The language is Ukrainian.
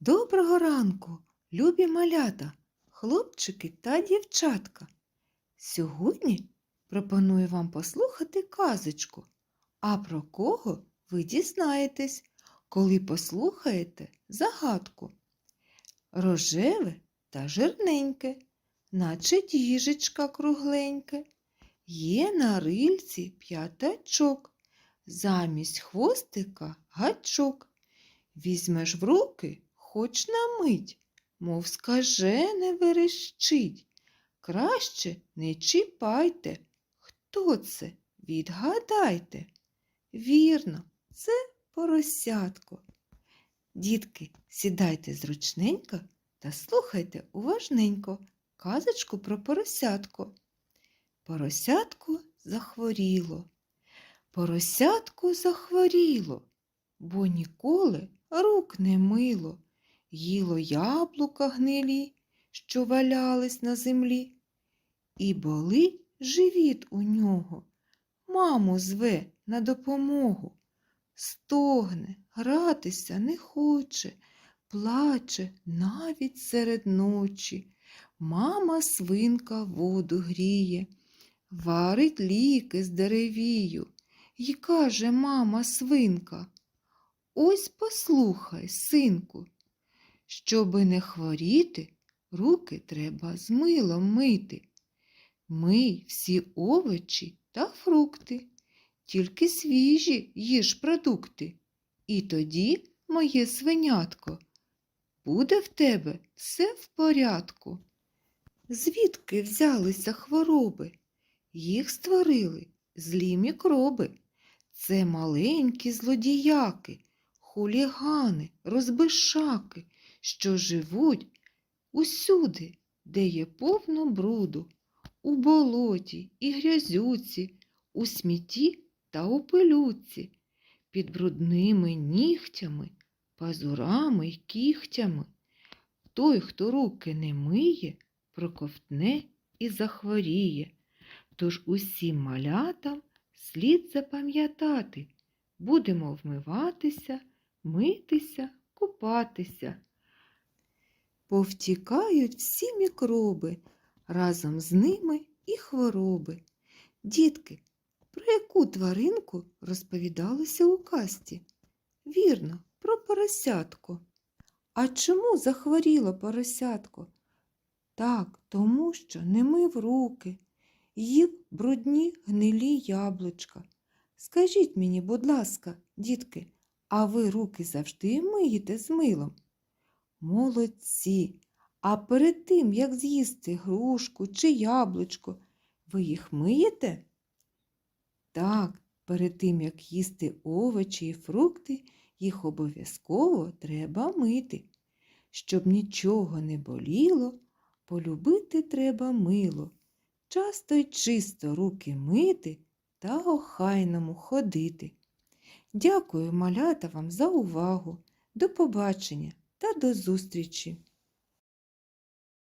Доброго ранку, любі малята, хлопчики та дівчатка. Сьогодні пропоную вам послухати казочку. А про кого ви дізнаєтесь, коли послухаєте загадку. Рожеве та жирненьке, наче діжечка кругленьке. Є на рильці п'ятачок, замість хвостика гачок. Візьмеш в руки хоч на мить, мов скажене верещить. Краще не чіпайте. Хто це? Відгадайте. Вірно, це поросятко. Дітки, сідайте зручненько та слухайте уважненько казочку про поросятко. Поросятко захворіло. Поросятко захворіло, бо ніколи рук не мило, їло яблука гнилі, що валялись на землі, і болить живіт у нього. Маму зве на допомогу. Стогне, гратися не хоче, плаче навіть серед ночі. Мама свинка воду гріє, варить ліки з деревію. І каже мама свинка, ось послухай, синку, щоби не хворіти, руки треба з милом мити. Мий всі овочі та фрукти, тільки свіжі їж продукти. І тоді, моє свинятко, буде в тебе все в порядку. Звідки взялися хвороби? Їх створили злі мікроби. Це маленькі злодіяки, хулігани, розбишаки, що живуть усюди, де є повно бруду, у болоті і грязюці, у смітті та у пилюці, під брудними нігтями, пазурами й кігтями. Той, хто руки не миє, проковтне і захворіє. Тож усім малятам слід запам'ятати, будемо вмиватися, митися, купатися. Повтікають всі мікроби, разом з ними і хвороби. Дітки, про яку тваринку розповідалося у касті? Вірно, про поросятко. А чому захворіло поросятко? Так, тому що не мив руки, їв брудні гнилі яблучка. Скажіть мені, будь ласка, дітки, а ви руки завжди миєте з милом? Молодці! А перед тим, як з'їсти грушку чи яблучко, ви їх миєте? Так, перед тим, як їсти овочі і фрукти, їх обов'язково треба мити. Щоб нічого не боліло, полюбити треба мило. Часто й чисто руки мити та охайному ходити. Дякую, малята, вам за увагу. До побачення та до зустрічі!